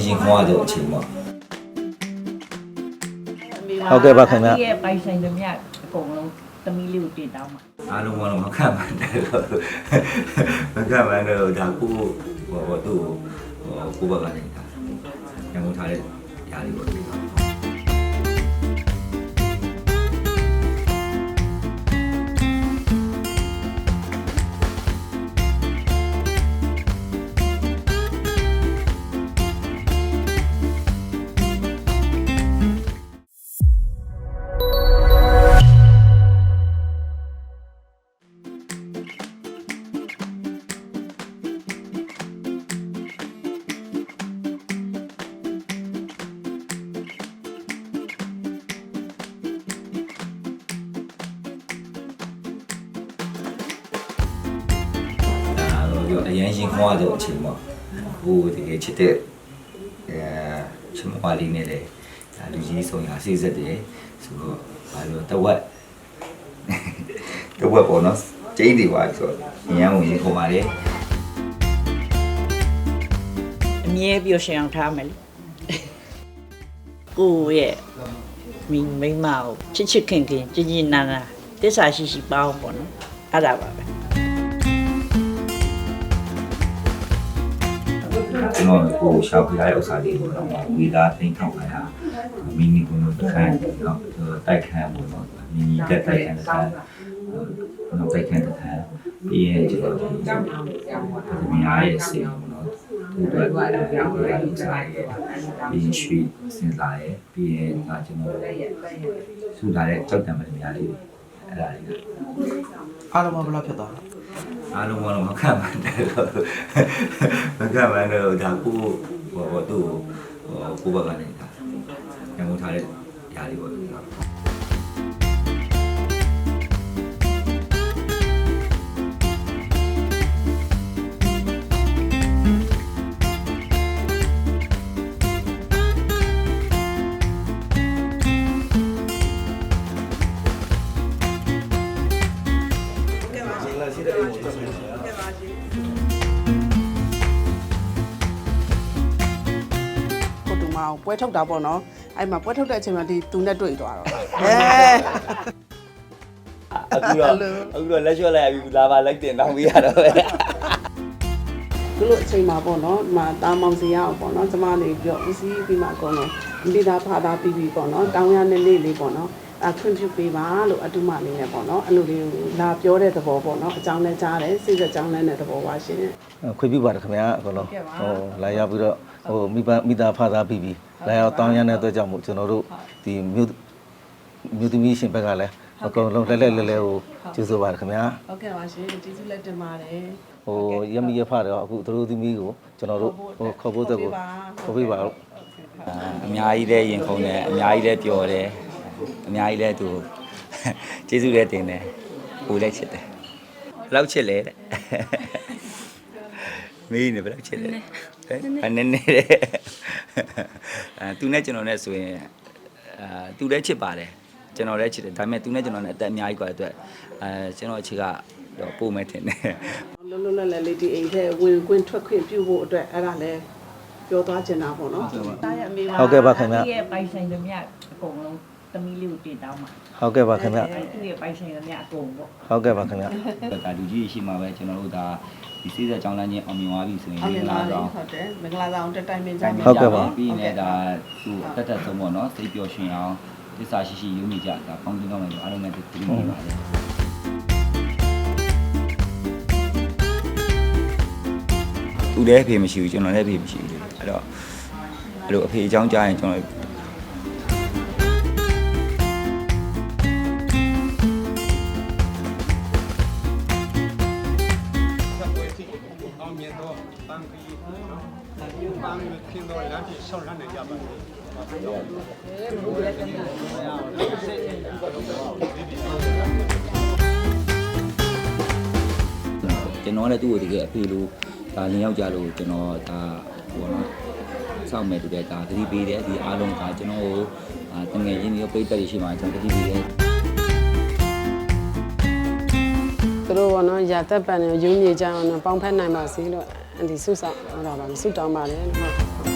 ရင်ရှင်ခေါ်ရတဲ့အချိန်ပေါ့ ဟုတ်ကဲ့ပါခင်ဗျာ ဒီရဲ့ပိုင်ဆိုင်သမျှအကုန်လုံးသမီးလေးကိုတင်တောင်းပါအားလုံးကတော့မခံမှန်းတယ်တော့မခံမှန်းတော့ဒါကိုဟိုဟိုသူ့ဟိုကိုဘက်ကနေဒါညံထားတဲ့ຢာလေးပေါ့ ဒါတော့အရင်ရှင်ခေါ်ရတဲ့အချိန်ပေါ့ဟိုတကယ်ချစ်တဲ့အဲချမွားလေးနဲ့လေဒါလူကြီးဆုံးရဆေးဆက်တယ်ဆိုတော့ဘာလို့တဝက်တဝက်ပေါ့နော်ကျိန်းတွေပါဆိုတော့အရင်ဝင်ခေါ်ပါလေအမြဲပြောရှင်အောင်ထားမယ်လေကိုယ့်ရဲ့မိမိန်းမကိုချစ်ချစ်ခင်ခင်ကြည်ကြည်နာနာတစ္ဆာရှိရှိပေါင်းပေါ့နော်အဲ့ဒါပါပဲ ကျွန်တော်ကိုရှာပြရတဲ့ဥစ္စာလေးကိုတော့ဝီလာသိန်းထောက်ခိုင်းတာမီနီကိုတော့တစ်ခါတော့တိုက်ခန်းပေါ့နော်မီနီတက်တိုက်ခန်းတစ်ခါတော့တိုက်ခန်းတစ်ခါပြီးရင်ကျွန်တော်ဒီအများရဲ့စေပေါ့နော်ဒီတော့ဒီဥစ္စာရဲ့ပြီးရင်ရွှေစဉ်းစားရဲ့ပြီးရင်ကကျွန်တော်ဆူလာတဲ့ကြောက်တံမတွေများလေးအဲ့ဒါလေးအားလုံးမဘယ်လောက်ဖြစ်သွားလဲ အားလုံးကတော့မခံမှန်းတယ်တော့မခံမှန်းတော့ဒါကိုဟိုဟိုသူ့ဟိုကိုဘက်ကနေဒါညံထားတဲ့ຢာလေးပေါ့ မအောင်ပွဲထုတ်တာပေါ့နော်အဲ့မှာပွဲထုတ်တဲ့အချိန်မှာဒီသူနဲ့တွေ့သွားတော့အဲအခုတော့အခုတော့လက်လျှော့လိုက်ရပြီလာပါလိုက်တင်တောင်းပေးရတော့ပဲသူတို့အချိန်မှာပေါ့နော်ဒီမှာတာမောင်စီရအောင်ပေါ့နော်ကျမနေပြီးတော့ဦးစီးပြီးမှအကုန်လုံးမိသားဖာသားပြီးပြီးပေါ့နော်တောင်းရနေလေးလေးပေါ့နော်အခွင့်ပြုပေးပါလို့အတုမလေးနဲ့ပေါ့နော်အဲ့လိုလေးကိုလာပြောတဲ့သဘောပေါ့နော်အကြောင်းနဲ့ကြားတယ်စိတ်ဆက်ကြောင်းနဲ့တဲ့သဘောပါရှင်ခွေပြပါတယ်ခင်ဗျာအကုန်လုံးဟိုလာရောက်ပြီးတော့ ဟိုမိဘမိသားဖသားပြီးပြီးလာရောက်တောင်းရတဲ့အတွက်ကြောင့်မို့ကျွန်တော်တို့ဒီမြို့မြို့သမီးရှင်ဘက်ကလည်းအကုန်လုံးလဲလဲလဲလဲဟိုကျေးဇူးပါတယ်ခင်ဗျာဟုတ်ကဲ့ပါရှင်ကျေးဇူးလက်တင်ပါတယ်ဟိုရမီရဖတော့အခုသူတို့သမီးကိုကျွန်တော်တို့ဟိုခေါ်ဖို့တက်ကိုခေါ်ပေးပါဦးအများကြီးလည်းရင်ခုန်တယ်အများကြီးလည်းပျော်တယ်အများကြီးလည်းသူကျေးဇူးလည်းတင်တယ်ကိုလည်းချစ်တယ်ဘယ်လောက်ချစ်လဲတဲ့မင်းနေဘယ်လောက်ချစ်လဲ အဲနည်းနည်းတဲ့အဲသူနဲ့ကျွန်တော်နဲ့ဆိုရင်အာသူလည်းချစ်ပါတယ်ကျွန်တော်လည်းချစ်တယ်ဒါပေမဲ့သူနဲ့ကျွန်တော်နဲ့အသက်အများကြီးกว่าအတွက်အဲကျွန်တော်အခြေကတော့ပို့မယ်ထင်တယ် လုံးလုံးလည်းလေးဒီအိမ်ထဲဝင်ခွင့်ထွက်ခွင့်ပြုဖို့အတွက်အဲ့ဒါလည်းပြောသွားချင်တာပေါ့နော်တားရအမေပါ ဟုတ်ကဲ့ပါခင်ဗျာ ဒီရဲ့ပိုင်ဆိုင်သမျှအကုန်လုံးသမီးလေးကိုတင်တောင်းပါ ဟုတ်ကဲ့ပါခင်ဗျာ သူ့ရဲ့ပိုင်ဆိုင်သမျှအကုန်ပေါ့ ဟုတ်ကဲ့ပါခင်ဗျာ ဒါလူကြီးရှိမှာပဲကျွန်တော်တို့ဒါ ဒီစိစက်ကြောင်းလမ်းချင်းအောင်မြင်သွားပြီဆိုရင်ဟုတ်မကဲ့င်္ဂပါလာဆောင်ဟုတ်တယ်မင်္ဂလာဆောင်တက်တိုင်ပင်ကြတိုင်ပါပင်ဟုတ်ကဲ့ပါပြီးရင်လည်းဒါသူအတက်တက်ဆုံးပေါ့နော်စိတ်ပျော်ရွှင်အောင်သစ္စာရှိရှိယုံကြည်ကြဒါပေါင်းတင်တော့မယ်အားလုံးနဲ့ဒီလိုနေပါတယ်သူလည်းအဖေမရှိဘူးကျွန်တော်လည်းအဖေမရှိဘူးအဲ့တော့အဲ့လိုအဖေအကြောင်းကြားရင်ကျွန်တော် တန်ခင်းသောလမ်းပြဆောက်ရနိုင်ကြပါစေကျွန်တော်လည်းသူ့ကိုတကယ်အဖေလိုဒါလင်ယောက်ကြလို့ကျွန်တော်ဒါဟိုနော်စောင့်မယ်တူတဲ့ဒါသတိပေးတယ်ဒီအားလုံးကကျွန်တော်ကိုအာတငယ်ချင်းတွေပိတ်သက်ရရှိမှကျွန်တော်သတိပေးတယ်သူတို့ကနော်ရာသက်ပန်နဲ့ရုံးမြေကြအောင်နော်ပေါင်းဖက်နိုင်ပါစေလို့အန် ဒီဆုဆောင်ဟောတာပါဆုတောင်းပါတယ်ဟုတ်